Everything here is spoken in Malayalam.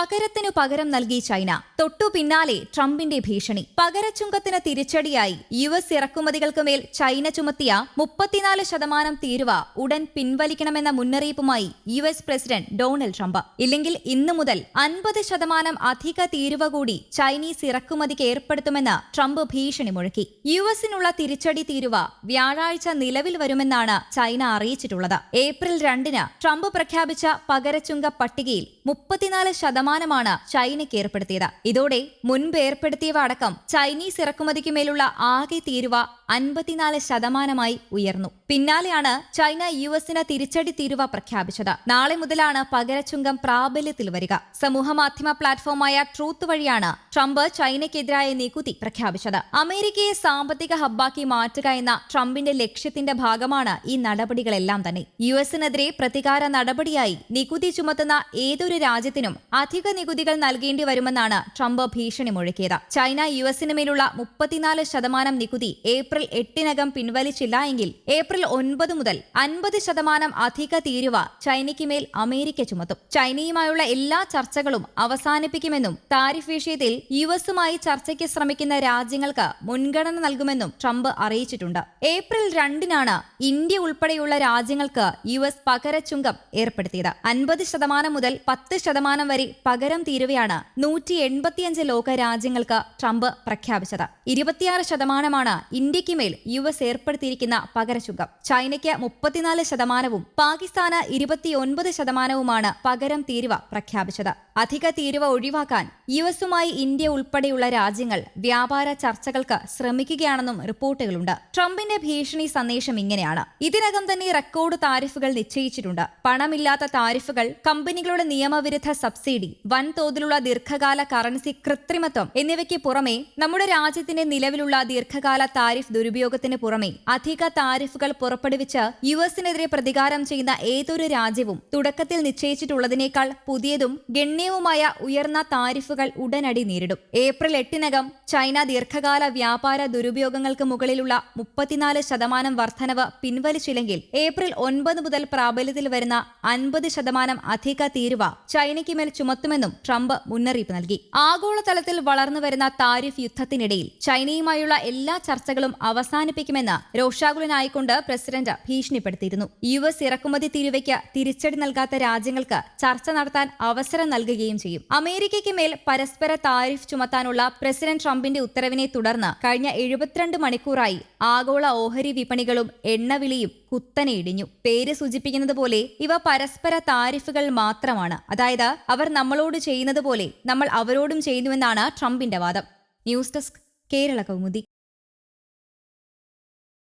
പകരത്തിനു പകരം നൽകി ചൈന. തൊട്ടു പിന്നാലെ ട്രംപിന്റെ ഭീഷണി. പകരച്ചുങ്കത്തിന് തിരിച്ചടിയായി യു എസ് ഇറക്കുമതികൾക്ക് മേൽ ചൈന ചുമത്തിയ മുപ്പത്തിനാല് ശതമാനം തീരുവ ഉടൻ പിൻവലിക്കണമെന്ന മുന്നറിയിപ്പുമായി U S president Donald Trump. ഇല്ലെങ്കിൽ ഇന്നു മുതൽ അൻപത് ശതമാനം അധിക തീരുവ കൂടി ചൈനീസ് ഇറക്കുമതിക്ക് ഏർപ്പെടുത്തുമെന്ന് ട്രംപ് ഭീഷണി മുഴക്കി. യു എസിനുള്ള തിരിച്ചടി തീരുവ വ്യാഴാഴ്ച നിലവിൽ വരുമെന്നാണ് ചൈന അറിയിച്ചിട്ടുള്ളത്. ഏപ്രിൽ രണ്ടിന് ട്രംപ് പ്രഖ്യാപിച്ച പകരച്ചുങ്ക പട്ടികയിൽ മുപ്പത്തിനാല് ശതമാനമാണ് ചൈനയ്ക്ക് ഏർപ്പെടുത്തിയത്. ഇതോടെ മുൻപ് ഏർപ്പെടുത്തിയവ അടക്കം ചൈനീസ് ഇറക്കുമതിക്ക് മേലുള്ള ആകെ തീരുവ അൻപത്തിനാല് ശതമാനമായി ഉയർന്നു. പിന്നാലെയാണ് ചൈന യു എസിന് തിരിച്ചടി തീരുവ പ്രഖ്യാപിച്ചത്. നാളെ മുതലാണ് പകരച്ചുങ്കം പ്രാബല്യത്തിൽ വരിക. സമൂഹമാധ്യമ പ്ലാറ്റ്ഫോമായ ട്രൂത്ത് വഴിയാണ് ട്രംപ് ചൈനയ്ക്കെതിരായ നികുതി പ്രഖ്യാപിച്ചത്. അമേരിക്കയെ സാമ്പത്തിക ഹബ്ബാക്കി മാറ്റുക എന്ന ട്രംപിന്റെ ലക്ഷ്യത്തിന്റെ ഭാഗമാണ് ഈ നടപടികളെല്ലാം തന്നെ. യു എസിനെതിരെ പ്രതികാര നടപടിയായി നികുതി ചുമത്തുന്ന ഏതൊരു രാജ്യത്തിനും അധിക നികുതികൾ നൽകേണ്ടി വരുമെന്നാണ് ട്രംപ് ഭീഷണി മുഴക്കിയത് ചൈന യു എസിന് മേലുള്ള മുപ്പത്തിനാല് ശതമാനം നികുതി ഏപ്രിൽ എട്ടിനകം പിൻവലിച്ചില്ല എങ്കിൽ ഏപ്രിൽ ഒൻപത് മുതൽ അൻപത് ശതമാനം അധിക തീരുവ ചൈനയ്ക്ക് മേൽ അമേരിക്ക ചുമത്തും. ചൈനയുമായുള്ള എല്ലാ ചർച്ചകളും അവസാനിപ്പിക്കുമെന്നും താരിഫ് വിഷയത്തിൽ യു എസുമായി ചർച്ചയ്ക്ക് ശ്രമിക്കുന്ന രാജ്യങ്ങൾക്ക് മുൻഗണന നൽകുമെന്നും ട്രംപ് അറിയിച്ചിട്ടുണ്ട്. ഏപ്രിൽ രണ്ടിനാണ് ഇന്ത്യ ഉൾപ്പെടെയുള്ള രാജ്യങ്ങൾക്ക് യു എസ് പകരച്ചുങ്കം ഏർപ്പെടുത്തിയത്. അൻപത് ശതമാനം മുതൽ പത്ത് ശതമാനം വരെ പകരം തീരുവയാണ് നൂറ്റി എൺപത്തിയഞ്ച് ലോക രാജ്യങ്ങൾക്ക് ട്രംപ് പ്രഖ്യാപിച്ചത്. ഇരുപത്തിയാറ് ശതമാനമാണ് ഇന്ത്യയ്ക്ക് മേൽ യു എസ് ഏർപ്പെടുത്തിയിരിക്കുന്ന പകരച്ചുങ്കം ചൈനയ്ക്ക് മുപ്പത്തിനാല് ശതമാനവും പാകിസ്ഥാന് ഇരുപത്തിയൊൻപത് ശതമാനവുമാണ് പകരം തീരുവ പ്രഖ്യാപിച്ചത്. അധിക തീരുവ ഒഴിവാക്കാൻ യു എസുമായി ഇന്ത്യ ഉൾപ്പെടെയുള്ള രാജ്യങ്ങൾ വ്യാപാര ചർച്ചകൾക്ക് ശ്രമിക്കുകയാണെന്നും റിപ്പോർട്ടുകളുണ്ട്. ട്രംപിന്റെ ഭീഷണി സന്ദേശം ഇങ്ങനെയാണ്. ഇതിനകം തന്നെ റെക്കോർഡ് താരിഫുകൾ നിശ്ചയിച്ചിട്ടുണ്ട്. പണമില്ലാത്ത താരിഫുകൾ കമ്പനികളുടെ നിയമവിരുദ്ധ സബ്സിഡി വൻതോതിലുള്ള ദീർഘകാല കറൻസി കൃത്രിമത്വം എന്നിവയ്ക്ക് പുറമെ നമ്മുടെ രാജ്യത്തിന്റെ നിലവിലുള്ള ദീർഘകാല താരിഫ് ദുരുപയോഗത്തിന് പുറമെ അധിക താരിഫുകൾ പുറപ്പെടുവിച്ച് യു എസിനെതിരെ പ്രതികാരം ചെയ്യുന്ന ഏതൊരു രാജ്യവും തുടക്കത്തിൽ നിശ്ചയിച്ചിട്ടുള്ളതിനേക്കാൾ പുതിയതും ഗണ്യവുമായ ഉയർന്ന താരിഫുകൾ ഉടനടി നേരിടും. ഏപ്രിൽ എട്ടിനകം ചൈന ദീർഘകാല വ്യാപാര ദുരുപയോഗങ്ങൾക്ക് മുകളിലുള്ള മുപ്പത്തിനാല് ശതമാനം വർധനവ് പിൻവലിച്ചില്ലെങ്കിൽ ഏപ്രിൽ ഒൻപത് മുതൽ പ്രാബല്യത്തിൽ വരുന്ന അൻപത് ശതമാനം അധിക തീരുവ ചൈനയ്ക്ക് മേൽ ചുമത്തുമെന്നും ട്രംപ് മുന്നറിയിപ്പ് നൽകി. ആഗോളതലത്തിൽ വളർന്നു വരുന്ന താരിഫ് യുദ്ധത്തിനിടയിൽ ചൈനയുമായുള്ള എല്ലാ ചർച്ചകളും അവസാനിപ്പിക്കുമെന്ന് രോഷാകുലനായിക്കൊണ്ട് പ്രസിഡന്റ് ഭീഷണിപ്പെടുത്തിയിരുന്നു. യു എസ് ഇറക്കുമതി തീരുവയ്ക്ക് തിരിച്ചടി നൽകാത്ത രാജ്യങ്ങൾക്ക് ചർച്ച നടത്താൻ അവസരം നൽകുകയും ചെയ്യും. അമേരിക്കയ്ക്ക് മേൽ പരസ്പര താരിഫ് ചുമത്താനുള്ള പ്രസിഡന്റ് ട്രംപിന്റെ ഉത്തരവിനെ തുടർന്ന് കഴിഞ്ഞ എഴുപത്തിരണ്ട് മണിക്കൂറായി ആഗോള ഓഹരി വിപണികളും എണ്ണവിലയും കുത്തനെ ഇടിഞ്ഞു പേര് സൂചിപ്പിക്കുന്നത് പോലെ ഇവ പരസ്പര താരിഫുകൾ മാത്രമാണ്. അതായത് അവർ നമ്മളോട് ചെയ്യുന്നത് പോലെ നമ്മൾ അവരോടും ചെയ്യുന്നുവെന്നാണ് ട്രംപിന്റെ വാദം. News desk Kerala Kaumudi.